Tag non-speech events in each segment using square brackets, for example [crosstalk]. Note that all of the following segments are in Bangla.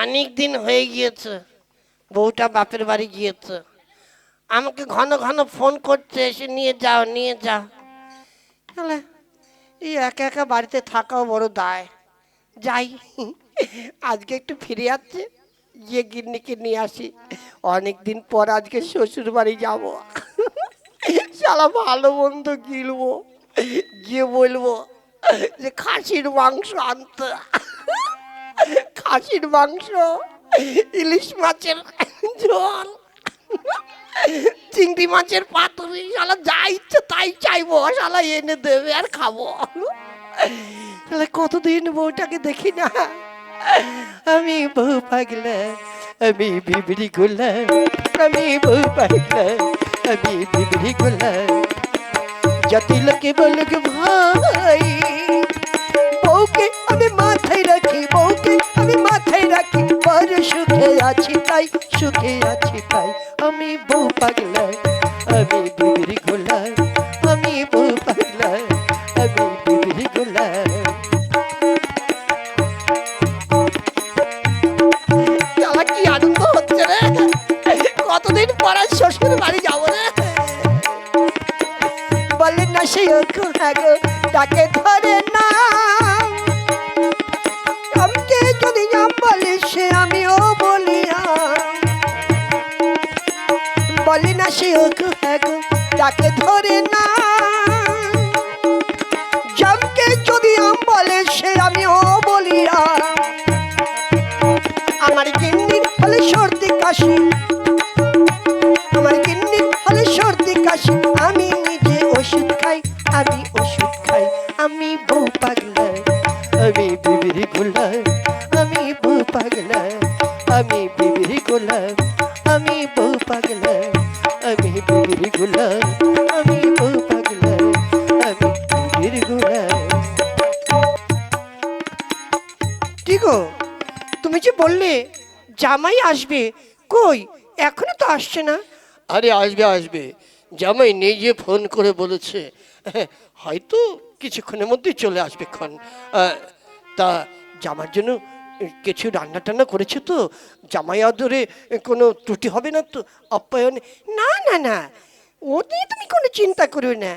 অনেক দিন হয়ে গিয়েছে। বউটা বাপের বাড়ি গিয়েছে। আমাকে ঘন ঘন ফোন করছে, এসে নিয়ে যাও নিয়ে যাও। তাহলে এই একা একা বাড়িতে থাকাও বড় দায়। যাই, আজকে একটু ফিরে যাচ্ছে গিয়ে গিন্নিকে নিয়ে আসি। অনেক দিন পর আজকে শ্বশুর বাড়ি যাব। শালা ভালো মন্দ গিলবো, গিয়ে বলব যে খাসির মাংস আনতে। খাসির মাংস, ইলিশ মাছের ঝোল, চিংড়ি মাছের পাতুরি, শালা যা ইচ্ছে তাই চাইব, শালা এনে দেবে আর খাব। শালা কতদিন বউটাকে দেখি না, আমি বউ পাগলা, আমি বিবড়ি গোলা, আমি বউ পাগলা, আমি বিবড়ি গোলা। জাতি লোকে বলুক ভাই বউকে আমি মাথায় রাখি বউকে আমি মাথায় রাখি। বড় সুখে আছি তাই সুখে আছি তাই। আমি বউ পাগলা আমি বিবড়ি গোলা আমি বউ পাগলা আমি বিবড়ি গোলা আমার কি আনন্দ হচ্ছে রে? কতদিন পর আজ শ্বশুর বাড়ি যাব রে? বলে না সে তাকে ধরে না। বলে সে, আমিও বলি না সে হাগো তাকে ধরে না জমকে যদি আম বলে সে, আমিও বলিয়া আম। আমার গিন্নির ফলে সর্দি কাশি আমি পাগলা আমি আমি পাগলা আমি তুমি যে বললে জামাই আসবে কই? এখনও তো আসছে না। আরে আসবে আসবে। জামাই নিজে ফোন করে বলেছে। হয়তো কিছুক্ষণের মধ্যেই চলে আসবে ক্ষণ। তা জামার জন্য কিছু রান্না টান্না করেছে তো? জামাই আদরে কোনো ত্রুটি হবে না তো? আপ্যায়নে না না না। ও নিয়ে তুমি কোনো চিন্তা করো না।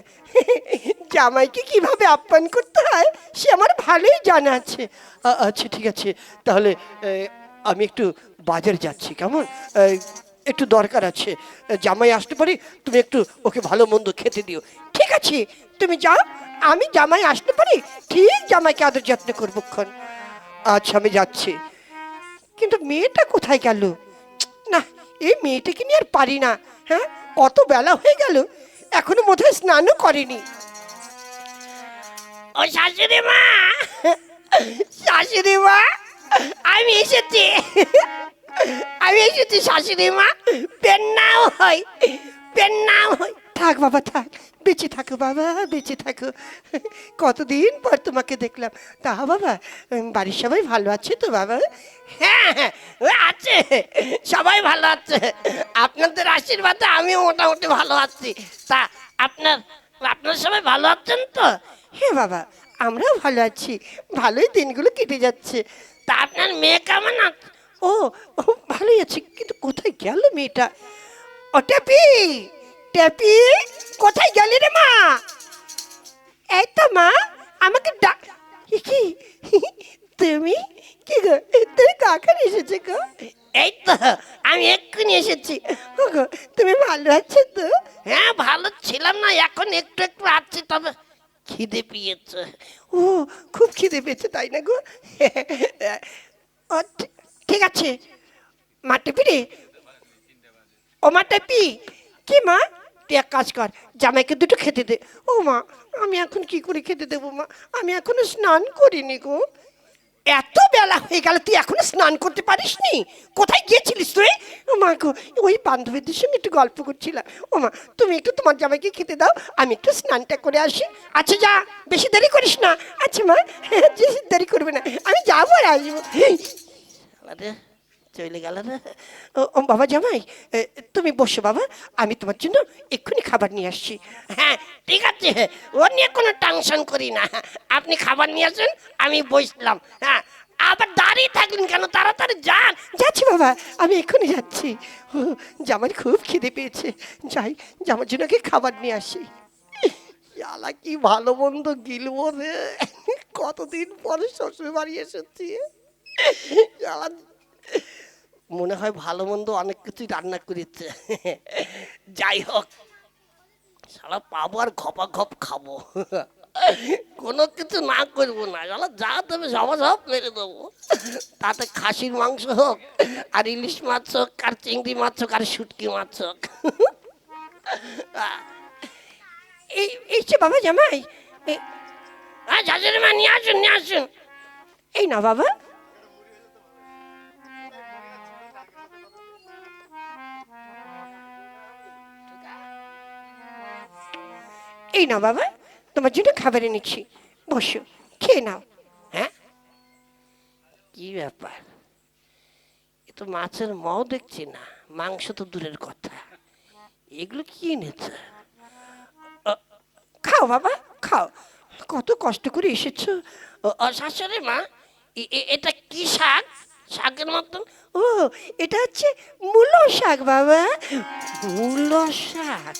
জামাইকে কীভাবে আপ্যায়ন করতে হয়, সে আমার ভালোই জানা আছে। আচ্ছা ঠিক আছে। তাহলে আমি একটু বাজার যাচ্ছি, কেমন? একটু দরকার আছে। জামাই আসতে পারি, তুমি একটু ওকে ভালো মন্দ খেতে দিও। ঠিক আছে, তুমি যাও। আমি জামাই আসতে পারি? ঠিক জামাইকে আদর যত্ন করব ক্ষণ। আচ্ছা আমি যাচ্ছি। কিন্তু মেয়েটা কোথায় গেল? না এই মেয়েটাকে নিয়ে আর পারি না। হ্যাঁ কত বেলা হয়ে গেল এখনও বোধহয় স্নানও করেনি। ও শাশুড়ি মা! শাশুড়ি মা! আমি এসেছি। আমি এসেছি শাশুড়ি মা। পেন নাও হয় পেন নাও হয়। থাক বাবা, থাক। বেঁচে থাকো বাবা, বেঁচে থাকো। কতদিন পর তোমাকে দেখলাম। তা বাবা বাড়ির সবাই ভালো আছে তো বাবা? হ্যাঁ হ্যাঁ আছে। সবাই ভালো আছে। আপনাদের আশীর্বাদে আমিও মোটামুটি ভালো আছি। তা আপনার আপনার সবাই ভালো আছেন তো? হ্যাঁ বাবা, আমরাও ভালো আছি। ভালোই দিনগুলো কেটে যাচ্ছে। তা আপনার মেয়ে কেমন আছে? ও ভালোই আছে, কিন্তু কোথায় গেল মেয়েটা? ওটা ট্যাপি! ট্যাপি কোথায় গেলি রে মা? এই তো মা আমাকে ডাক কি তুমি কি গো তুমি কখন এসেছ গো? এই তো আমি এক্ষুনি এসেছি। গো তুমি ভালো আছো তো? হ্যাঁ ভালো ছিলাম না এখন একটু একটু আছি তবে খিদে পেয়েছে। ও খুব খিদে পেয়েছে তাই না গো? ঠিক আছে। মা টেপি রে? ও মা টেপি কি মা? তুই এক কাজ কর, জামাইকে দুটো খেতে দে। ও মা, আমি এখন কি করে খেতে দেবো মা? আমি এখনও স্নান করিনি গো। এত বেলা হয়ে গেল, তুই এখনও স্নান করতে পারিসনি? কোথায় গিয়েছিলিস তুই? মা গো, ওই বান্ধবীদের সঙ্গে একটু গল্প করছিলাম। ও মা, তুমি একটু তোমার জামাইকে খেতে দাও, আমি একটু স্নানটা করে আসি। আচ্ছা যা, বেশি দেরি করিস না। আচ্ছা মা, বেশি দেরি করবে না, আমি যাব আর আসব। চলে গেল না। ও বাবা জামাই তুমি বসো বাবা আমি তোমার জন্য এক্ষুনি খাবার নিয়ে আসছি। হ্যাঁ ঠিক আছে। ও নিয়ে কোনো টেনশন করি না। আপনি খাবার নিয়ে আসুন আমি বসলাম। হ্যাঁ আবার দাঁড়িয়ে থাকলেন কেন? তাড়াতাড়ি যান। যাচ্ছি বাবা আমি এক্ষুনি যাচ্ছি। ও, জামার খুব খিদে পেয়েছে। যাই জামার জন্য খাবার নিয়ে আসি। শালা কি ভালো মন্দ গিলবো রে। কতদিন পরে শ্বশুর বাড়ি এসেছি মনে হয় ভালো মন্দ অনেক কিছুই রান্না করেছে। যাই হোক সারা পাবো আর ঘপা ঘপ খাব। কোনো কিছু না করব না। শালা যা দেবে সব সব মেরে দেবো। তাতে খাসির মাংস হোক আর ইলিশ মাছ হোক আর চিংড়ি মাছ হোক আর শুটকি মাছ হোক। এই এই যে বাবা জামাই হ্যাঁ শাশুড়ি মা নিয়ে আসুন নিয়ে আসুন। এই না বাবা। এই নাও বাবা, তোমার জন্য খাবার এনেছি বসো, খেয়ে নাও। হ্যাঁ? কি ব্যাপার? এ তো মাছের মাও দেখছি না, মাংস তো দূরের কথা। এগুলো কি এনেছে? খাও বাবা, খাও। কত কষ্ট করে এসেছ। শাশুড়ি মা এটা কি শাক? শাকের মতন? ও, এটা হচ্ছে মূলো শাক বাবা। মূলো শাক?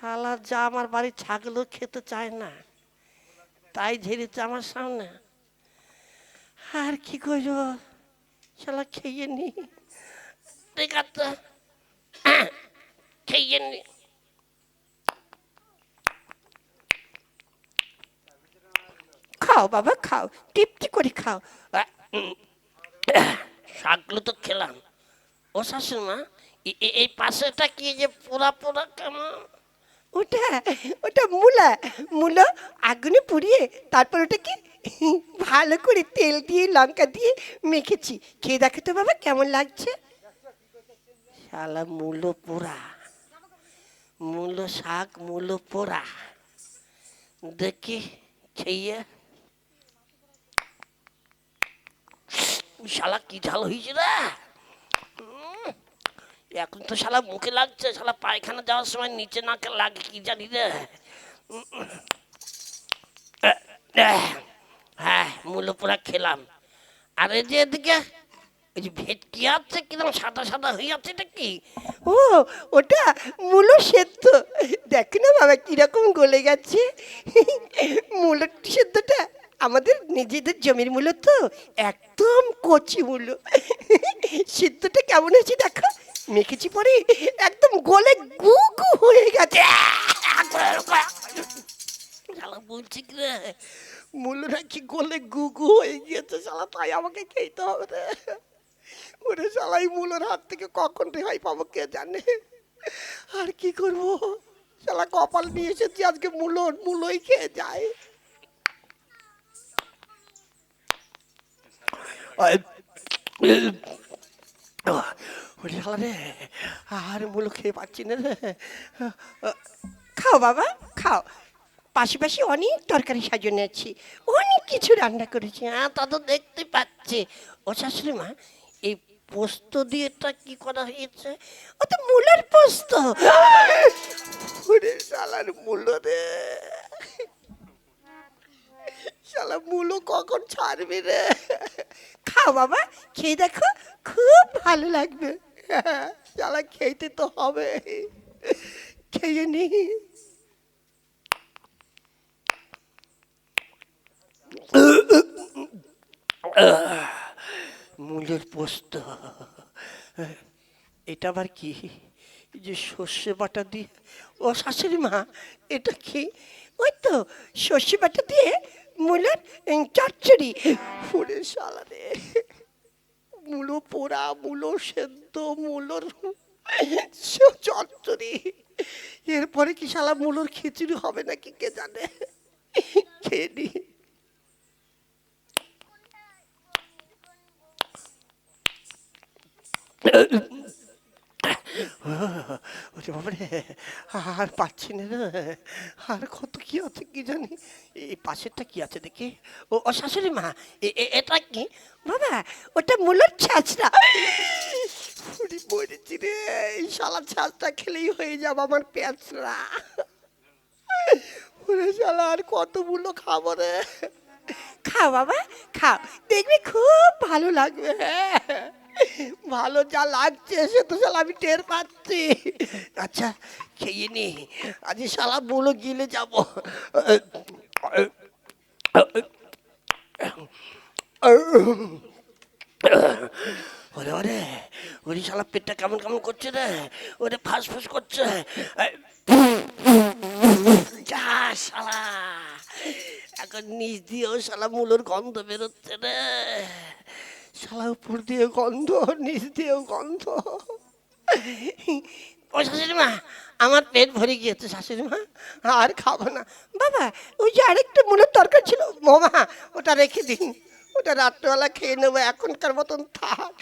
শালা যা আমার বাড়ির ছাগলও খেতে চায় না তাই ঝেড়েছে আমার সামনে। আর কি করব শালা খেয়ে নি। ঠিক আছে খেয়ে নি। খাও বাবা খাও টিপটি করে খাও। শাকগুলো তো খেলাম। ও শাশুড়ি মা এ- এ- এই পাশেটা কি যে পোড়া পোড়া কেমন? ওটা ওটা মূলা। মূলা আগুনে পুড়িয়ে তারপর ওটাকে ভালো করে তেল দিয়ে লঙ্কা দিয়ে মেখেছি। খেয়ে দেখো তো বাবা কেমন লাগছে? শালা মূলো পোড়া। মূলো শাক মূলো পোড়া। দেখি খেয়ে। শালা কি ঝাল হয়েছে উম, এখন তো শালা মুখে লাগছে, শালা পায়খানা যাওয়ার সময় নিচে নাকে লাগে, কি জানি রে। হ্যাঁ মূলো পোড়া খেলাম। আর এই যে এদিকে ওই যে ভেটকি আছে কীরকম সাদা সাদা হয়ে আছে এটা কি? ও, ওটা মূলো সেদ্ধ। দেখ না বাবা, কীরকম গলে গেছে। মূলো সেদ্ধটা আমাদের নিজেদের জমির মূলো তো একদম কচি মূলো সিদ্ধটা কেমন হয়েছে দেখো? মেখেছি পরে একদম গলে গু গু হয়ে গেছে। বলছি কি মূল্য নাকি গলে গু গু হয়ে গিয়েছে শালা, তাই আমাকে খেতে হবে রে। ওরে শালাই মূলোর হাত থেকে কখন রেহাই পাবো কে জানে? আর কি করব? শালা কপাল নিয়ে এসেছি, আজকে মূলর মূলই খেয়ে যায় ওরে শালা আর মূলো খেয়ে পাচ্ছি না। রে খাও বাবা, খাও। পাশাপাশি অনেক তরকারি সাজিয়ে আছি। অনেক কিছু রান্না করেছি হ্যাঁ তা তো দেখতে পাচ্ছি। ও শাশুড়ি মা, এই পোস্ত দিয়েটা কি করা হয়েছে? ও তো মূলের পোস্ত। শালার মূলো রে। শালা মূলো কখন ছাড়বে রে? খাও বাবা, খেয়ে দেখো খুব ভালো লাগবে। [laughs] শালা খেতে তো হবে। খেয়ে নি। মূলের পোস্ত। এটা আবার কি? যে সর্ষে বাটা দিয়ে ও শাশুড়ি মা, এটা কি? ওই তো সর্ষে বাটা দিয়ে মূলের উম, চচ্চড়ি ফুলে সালারে মূলো পোড়া মূলো সেদ্ধ মূলোর চচ্চড়ি। এরপরে কি শালা মূলোর খিচুড়ি হবে নাকি কে জানে? খেয়ে আর পাচ্ছি না আর কত কি আছে কি জানি এই পাশেরটা কি আছে দেখি? ও ও শাশুড়ি মা এটা কি? বাবা, ওটা মূলের ছাঁচড়া ওরে মরেছি রে, এই শালা ছাঁচটা খেলেই হয়ে যাবে আমার পেঁচড়া ওরে শালা, আর কত মূল্য খাব রে? খাও বাবা, খাও। দেখবি খুব ভালো লাগবে। হ্যাঁ ভালো যা লাগছে, সে তো শালা আমি টের পাচ্ছি। আচ্ছা খেয়ে নি। আজ শালা বলো গিলে যাব। ওরে ওরে ওরে শালা পেটটা কেমন কেমন করছে রে? ওরে ফাঁস ফাঁস করছে। যা শালা। এখন নিচ দিয়েও শালা মূলর গন্ধ বেরোচ্ছে রে। শালা উপর দিয়ে গন্ধ নিচ দিয়েও গন্ধ। ও শাশুড়ি মা আমার পেট ভরে গিয়েছে শাশুড়ি মা আর খাব না। বাবা ওই যে আরেকটা মনের দরকার ছিল মামা ওটা রেখে দিন। ওটা রাত্রেবেলা খেয়ে নেব এখনকার মতন থাক।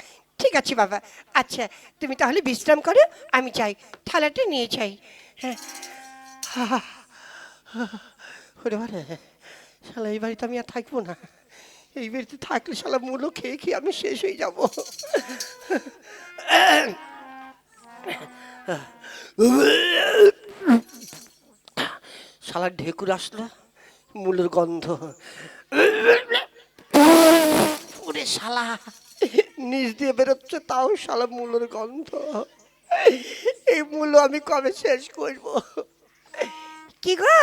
ঠিক আছে বাবা আচ্ছা তুমি তাহলে বিশ্রাম করো আমি চাই থালাটা নিয়ে যাই। হ্যাঁ। ওরে বারে শালা এই বাড়িতে আমি আর থাকব না। এই বাড়িতে থাকলে শালা মূলো খেয়ে খেয়ে আমি শেষ হয়ে যাব। শালা ঢেকুর আসলো মূলের গন্ধ। ওরে শালা, নিচ দিয়ে বেরোচ্ছে তাও শালা মূলের গন্ধ। এই মূল আমি কবে শেষ করব? কি গো?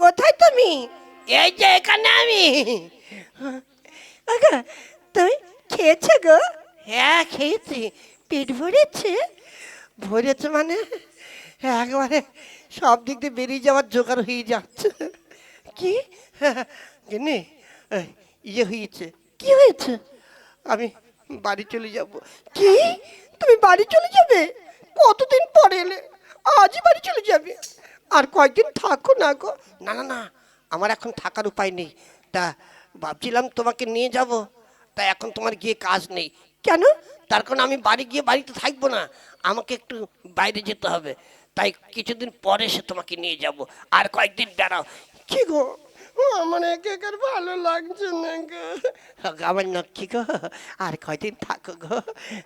কোথায় তুমি? এই যে এখানে আমি। আগা তুমি খেয়েছো গো? হ্যাঁ খেয়েছি। পেট ভরেছে? ভরেছে মানে? একবারে সব দিক দিয়ে বেরিয়ে যাওয়ার জোগাড় হয়ে যাচ্ছে। কি? গেনে ইয়ে হয়েছে। কি হয়েছে? আমি বাড়ি চলে যাব। কি? তুমি বাড়ি চলে যাবে? কতদিন পরে এলে? আজই বাড়ি চলে যাবে? আর কয়েকদিন থাকো না গো। না না না আমার এখন থাকার উপায় নেই। তা ভাবছিলাম তোমাকে নিয়ে যাব তা এখন তোমার গিয়ে কাজ নেই। কেন? তার কারণ আমি বাড়ি গিয়ে বাড়িতে থাকব না, আমাকে একটু বাইরে যেতে হবে। তাই কিছুদিন পরে সে তোমাকে নিয়ে যাব। আর কয়েকদিন বেড়াও কি গো? আমার একে একার ভালো লাগছে না গো। আমার নক্ষী গো আর কয়দিন থাকো গো।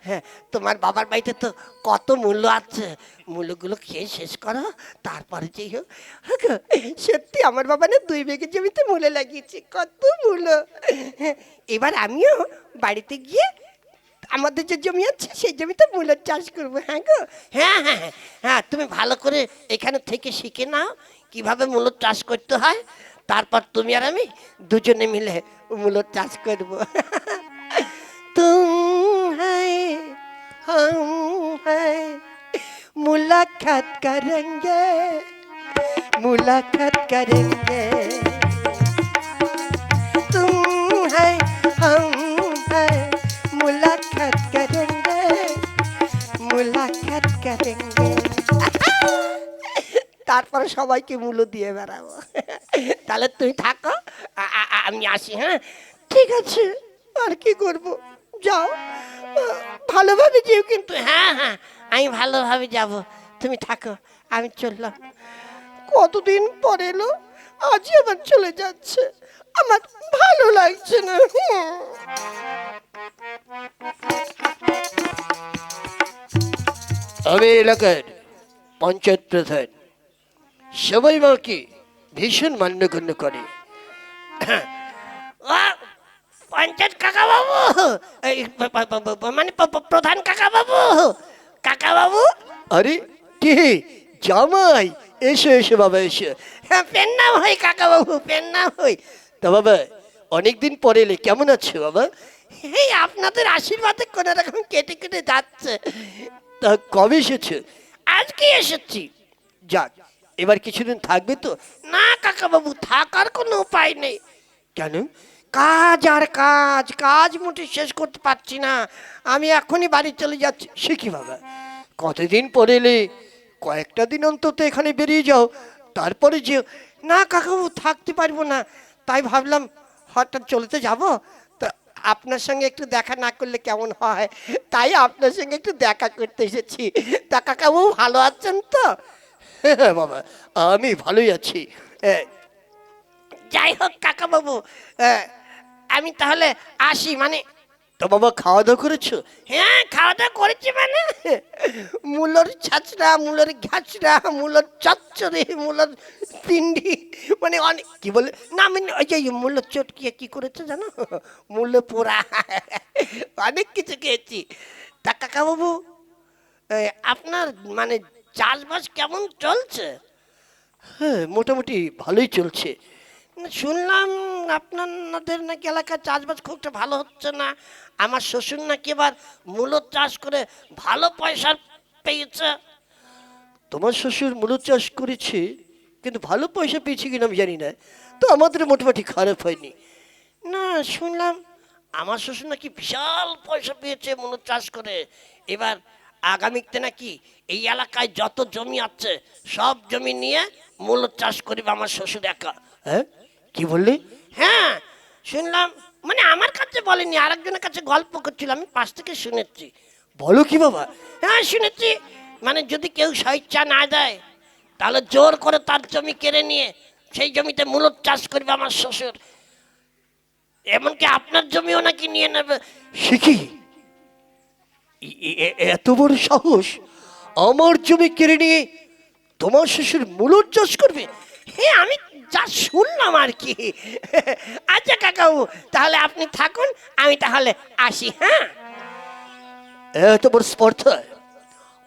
হ্যাঁ তোমার বাবার বাড়িতে তো কত মূল্য আছে। মূল্যগুলো খেয়ে শেষ করো তারপরে যেই হোক। হ্যাঁ সত্যি আমার বাবা না দুই বিঘে জমিতে মূল্য লাগিয়েছে কত মূল্য হ্যাঁ, এবার আমিও বাড়িতে গিয়ে আমাদের যে জমি আছে সেই জমিতে মূলের চাষ করব হ্যাঁ গো। হ্যাঁ হ্যাঁ হ্যাঁ, হ্যাঁ তুমি ভালো করে এখানে থেকে শিখে নাও কীভাবে মূলর চাষ করতে হয়। তারপর তুমি আর আমি দুজনে মিলে মূলর চাষ করব তুম হ্যায় हम हैं मुलाकात करेंगे मुलाकात करेंगे तुम है हम है मुलाकात करेंगे मुलाकात करेंगे তারপরে সবাইকে মূল্য দিয়ে বেড়াবো তাহলে তুই থাকো আ- আমি আসি হ্যাঁ? ঠিক আছে, আর কি করব? যাও। ভালোভাবে যেও কিন্তু হ্যাঁ হ্যাঁ আমি ভালোভাবে যাব। তুমি থাকো, আমি চললাম। কতদিন পর এলো? আজই আবার চলে যাচ্ছে। আমার ভালো লাগছে না। আমি এলাকার পঞ্চায়েত প্রধান, সবাই মাকে ভীষণ মান্যগণ্য করে। পঞ্চায়েত মানে প্রধান আরে কে জামাই! এসো এসো বাবা এসো। হ্যাঁ পেন নাম হই পেন নাম হই তা বাবা অনেকদিন পরে এলে কেমন আছো বাবা? এই আপনাদের আশীর্বাদে কোনো রকম কেটে কেটে যাচ্ছে। তা কবে এসেছ? আজকে এসেছি। যাক এবার কিছুদিন থাকবে তো? না কাকা বাবু থাকার কোনো উপায় নেই। কেন? কাজ আর কাজ কাজ মোটে শেষ করতে পারছি না। আমি এখনই বাড়ি চলে যাচ্ছি। সে কি বাবা? কতদিন পরে এলে? কয়েকটা দিন অন্তত এখানে বেরিয়ে যাও। তারপরে যে না কাকাবাবু থাকতে পারব না। তাই ভাবলাম হঠাৎ চলতে যাব। তা আপনার সঙ্গে একটু দেখা না করলে কেমন হয়? তাই আপনার সঙ্গে একটু দেখা করতে এসেছি। তা কাকাবাবু ভালো আছেন তো? হ্যাঁ বাবা আমি ভালোই আছি। যাই হোক কাকাবাবু আহ, আমি তাহলে আসি মানে তো বাবা খাওয়া দাওয়া করেছ? হ্যাঁ খাওয়া দাওয়া করেছি মানে। মূলর ছাচড়া মূলর ঘাচড়া মূলর চচ্চড়ে মূলর পিন্ডি মানে অনেক কি বলে? না আমি ওই যে মূল্য চটকিয়ে কি করেছে জানো? মূল্য পোড়া। অনেক কিছু খেয়েছি। তা কাকাবাবু আপনার মানে চাষবাস কেমন চলছে? হ্যাঁ মোটামুটি ভালোই চলছে। শুনলাম আপনাদের নাকি এলাকায় চাষবাস খুব একটা ভালো হচ্ছে না। আমার শ্বশুর নাকি এবার মূলো চাষ করে ভালো পয়সা পেয়েছে। তোমার শ্বশুর মূলত চাষ করেছে কিন্তু ভালো পয়সা পেয়েছে কিনা আমি জানি না। তো আমাদের মোটামুটি খারাপ হয়নি। না শুনলাম আমার শ্বশুর নাকি বিশাল পয়সা পেয়েছে মূলো চাষ করে। এবার আগামীতে নাকি এই এলাকায় যত জমি আছে, সব জমি নিয়ে মূলো চাষ করবে আমার শ্বশুর একা। হ্যাঁ? কি বললে? হ্যাঁ শুনলাম মানে আমার কাছে বলেনি, আরেকজনের কাছে গল্প করছিল, আমি পাশ থেকে শুনেছি। বলো কি বাবা? হ্যাঁ শুনেছি মানে যদি কেউ স্বেচ্ছা না দেয়, তাহলে জোর করে তার জমি কেড়ে নিয়ে সেই জমিতে মূলত চাষ করবে আমার শ্বশুর। এমনকি আপনার জমিও নাকি নিয়ে নেবে। এ- এত বড় সাহস? আমার জমি কেড়ে নিয়ে তোমার শ্বশুর মূলত চাষ করবে? হ্যাঁ আমি যা শুনলাম আর কি। আচ্ছা কাকাবু, তাহলে আপনি থাকুন, আমি তাহলে আসি হ্যাঁ? এত বড় স্পর্ধা।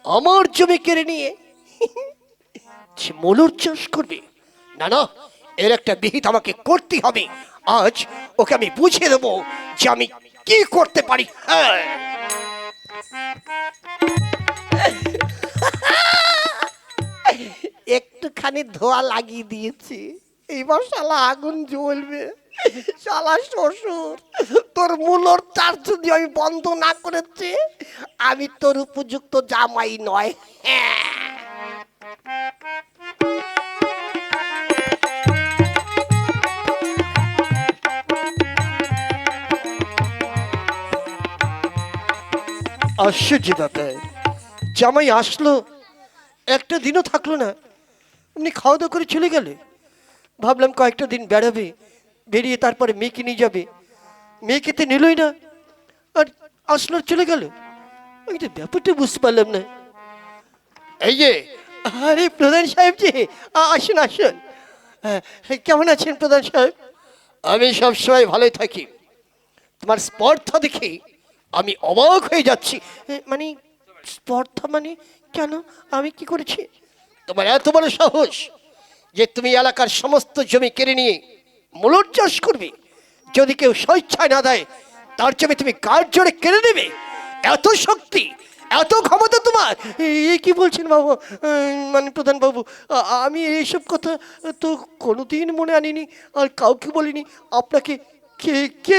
আমার জমি কেড়ে নিয়ে মলুর চাষ করবে? না না, এর একটা বিহিত আমাকে করতে হবে। আজ ওকে আমি বুঝিয়ে দেবো যে আমি কি করতে পারি। হ্যাঁ। একটুখানি ধোয়া লাগিয়ে দিয়েছি। এইবার শালা আগুন জ্বলবে। শালা শ্বশুর, তোর মূলর চার যদি আমি বন্ধ না করেছি, আমি তোর উপযুক্ত জামাই নয়। হ্যাঁ আশ্চর্য ব্যাপার জামাই আসলো একটা দিনও থাকল না। এমনি খাওয়া দাওয়া করে চলে গেলে। ভাবলাম কয়েকটা দিন বেড়াবে বেরিয়ে তারপরে মেয়েকে নিয়ে যাবে। মেয়েকে তো নিলই না। আর আসলো চলে গেল। আমি তো ব্যাপারটা বুঝতে পারলাম না। এই যে। আরে প্রধান সাহেব জি আ- আসুন আসুন। হ্যাঁ, কেমন আছেন প্রধান সাহেব? আমি সবসময় ভালোই থাকি। তোমার স্পর্ধা দেখে আমি অবাক হয়ে যাচ্ছি। মানে স্পর্ধা মানে কেন? আমি কি করেছি? তোমার এত বড় সাহস যে তুমি এলাকার সমস্ত জমি কেড়ে নিয়ে মূলর চাষ করবে। যদি কেউ স্বেচ্ছায় না দেয়, তার জমি তুমি কার জোরে কেড়ে নেবে? এত শক্তি, এত ক্ষমতা তোমার? এই কি বলছেন বাবু? মানে প্রধান বাবু আমি এইসব কথা তো কোনোদিন মনে আনিনি, আর কাউকে বলিনি। আপনাকে কে কে,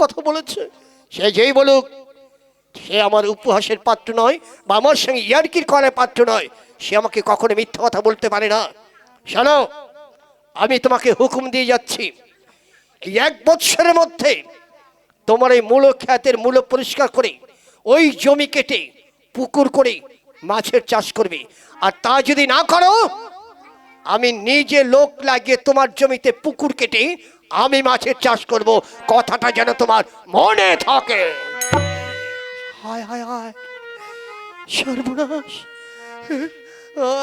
কথা বলেছে? সে যেই বলুক, সে আমার উপহাসের পাত্র নয় বা আমার সঙ্গে ইয়ার্কির করার পাত্র নয়। সে আমাকে কখনো মিথ্যা কথা বলতে পারে না। শোনো, আমি তোমাকে হুকুম দিয়ে যাচ্ছি। এই এক বৎসরের মধ্যে তোমার এই মূল খ্যাতের মূল পরিষ্কার করে ওই জমি কেটে পুকুর করে মাছের চাষ করবে। আর তা যদি না করো, আমি নিজে লোক লাগিয়ে তোমার জমিতে পুকুর কেটে আমি মাছের চাষ করব, কথাটা যেন তোমার মনে থাকে। হায় হায় হায়, সর্বনাশ।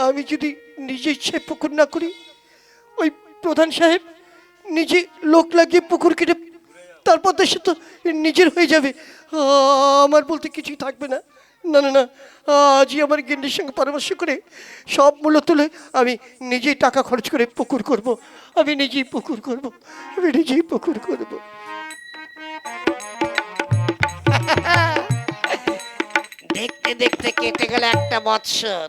আমি যদি নিজে ইচ্ছে পুকুর না করি, ওই প্রধান সাহেব নিজে লোক লাগিয়ে পুকুর কেটে তারপর দেশে তো নিজের হয়ে যাবে। আমার বলতে কিছুই থাকবে না। না না না, আজই আমার গিন্ডির সঙ্গে পরামর্শ করে সব মূল্য তুলে আমি নিজেই টাকা খরচ করে পুকুর করব। আমি নিজেই পুকুর করব। আমি নিজেই পুকুর করব। দেখতে দেখতে কেটে গেল একটা বৎসর।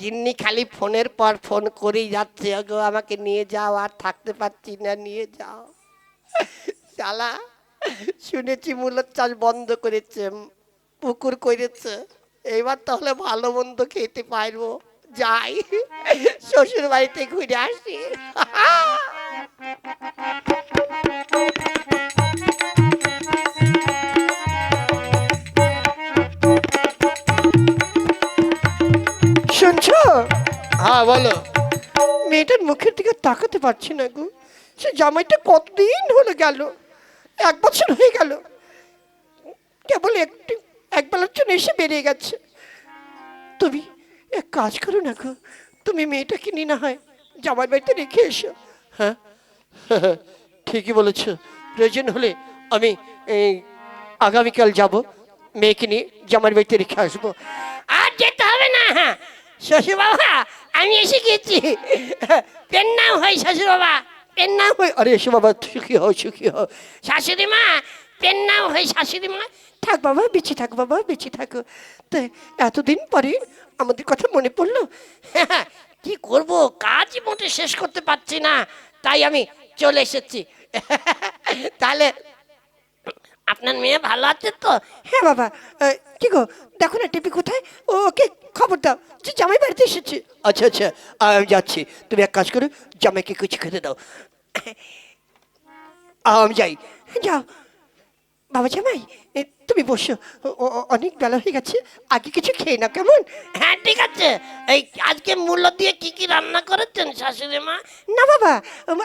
গিন্নি খালি ফোনের পর ফোন করেই যাচ্ছে গো আমাকে নিয়ে যাও, আর থাকতে পারছি না, নিয়ে যাও। চালা শুনেছি মূলত চাষ বন্ধ করেছে। পুকুর করেছে। এইবার তাহলে ভালো মন্দ খেতে পারব। যাই শ্বশুর বাড়িতে ঘুরে আসি। শুনছো? হ্যাঁ বলো। মেয়েটার মুখের দিকে তাকাতে পারছি না গো। সে জামাইটা কতদিন হলো গেল? এক বছর হয়ে গেল। এসে বেরিয়ে গেছে। তুমি এক কাজ করো না গো, তুমি মেয়েটাকে নিয়ে না হয় জামাই বাড়িতে রেখে এসো। হ্যাঁ? ঠিকই বলেছ। প্রয়োজন হলে আমি এই আগামীকাল যাব, মেয়েকে নিয়ে জামার বাড়িতে রেখে আসব। আর যেতে হবে না। হ্যাঁ শ্বশুর বাবা আমি এসে গেছি। পেন নাম হয় শ্বশুর বাবা পেন নাম হয়। আরে এসো বাবা সুখী হও সুখী হও। শাশুড়ি মা পেন নাম হয় শাশুড়ি মা। থাক বাবা বেঁচে থাক বাবা বেঁচে থাকো। তো এতদিন পরে আমাদের কথা মনে পড়ল। কি করব? কাজই মোটে শেষ করতে পারছি না। তাই আমি চলে এসেছি। [laughs] তাহলে আপনার মেয়ে ভালো আছে তো? হ্যাঁ বাবা কি গো দেখো না টিপি কোথায়? ও ওকে খবর দাও যে জামাই বাড়িতে এসেছি। আচ্ছা আচ্ছা আমি যাচ্ছি। তুমি এক কাজ করো জামাইকে কিছু খেতে দাও। [laughs] আমি যাই। যাও। বাবা জামাই তুমি বসো। অনেক বেলা হয়ে গেছে আগে কিছু খেয়ে না কেমন? হ্যাঁ ঠিক আছে। এই আজকে মূল্য দিয়ে কি কি রান্না করেছেন শাশুড়ি মা? না বাবা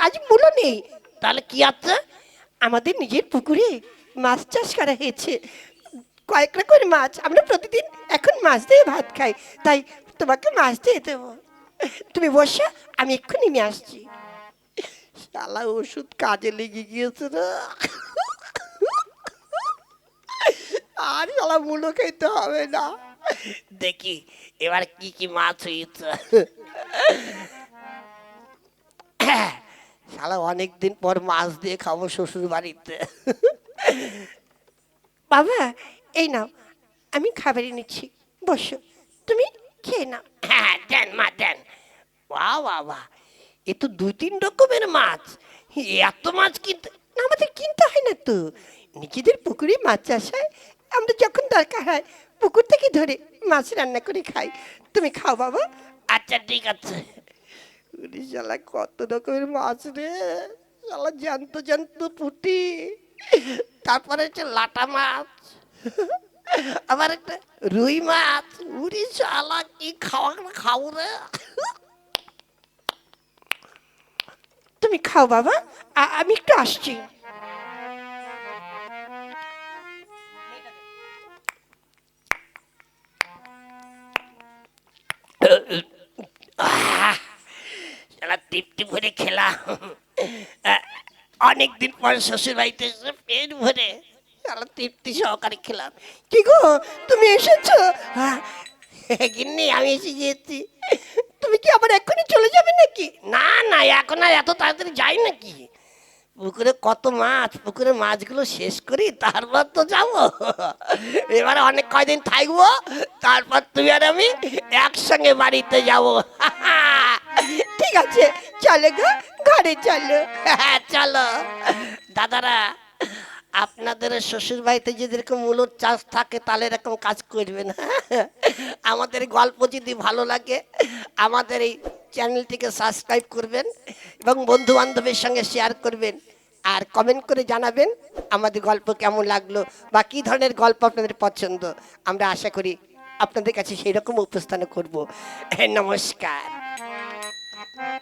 আজ মূল্য নেই। তাহলে কি আছে? আমাদের নিজের পুকুরে মাছ চাষ করা হয়েছে। কয়েক রকমের মাছ আমরা প্রতিদিন এখন মাছ দিয়ে ভাত খাই তাই তোমাকে মাছ দিয়ে দেবো। তুমি বসো আমি এক্ষুনি নিয়ে আসছি। শালা ওষুধ কাজে লেগে গিয়েছে না আর শালা মুলো খেতে হবে না। দেখি এবার কি কি মাছ হয়েছে। শালা অনেক দিন পর মাছ দিয়ে খাব শ্বশুর বাড়িতে বাবা এই নাও আমি খাবারই নিচ্ছি। বসো তুমি খেয়ে নাও। হ্যাঁ দেন মা দেন। বা বাবা এ তো দুই তিন রকমের মাছ। এত মাছ কিনতে না আমাদের কিনতে হয় না তো। নিজেদের পুকুরে মাছ চাষ হয় আমরা যখন দরকার হয় পুকুর থেকে ধরে মাছ রান্না করে খাই। তুমি খাও বাবা। আচ্ছা ঠিক আছে। শালা কত রকমের মাছ রে। শালা জ্যান্ত জ্যান্ত পুঁটি। তারপরে হচ্ছে লাটা মাছ। আবার একটা রুই মাছ। উড়ি শালা কি খাওয়া খাও রে। তুমি খাও বাবা। আমি একটু আসছি। সারা তৃপ্তি ভরে খেলাম। অনেকদিন পর শ্বশুর বাড়িতে এসে পেট ভরে সারা তৃপ্তি সহকারে খেলাম। কি গো তুমি এসেছ? হ্যাঁ, গিন্নি আমি এসে গিয়েছি। তুমি কি আবার এক্ষুনি চলে যাবে নাকি? না না এখন আর এত তাড়াতাড়ি যাই নাকি? পুকুরে কত মাছ পুকুরে মাছগুলো শেষ করি তারপর তো যাব। এবারে অনেক কয়দিন থাকব তারপর তুমি আর আমি একসঙ্গে বাড়িতে যাব। [laughs] ঠিক আছে, চলে গো, ঘরে চলো। চলো। দাদারা, আপনাদের শ্বশুর বাড়িতে যদি এরকম মূলর চাষ থাকে, তাহলে এরকম কাজ করবেন। আমাদের গল্প যদি ভালো লাগে, আমাদের এই চ্যানেলটিকে সাবস্ক্রাইব করবেন এবং বন্ধু বান্ধবের সঙ্গে শেয়ার করবেন আর কমেন্ট করে জানাবেন আমাদের গল্প কেমন লাগল বা কী ধরনের গল্প আপনাদের পছন্দ। আমরা আশা করি আপনাদের কাছে সেই রকম উপস্থান করব। নমস্কার। Ha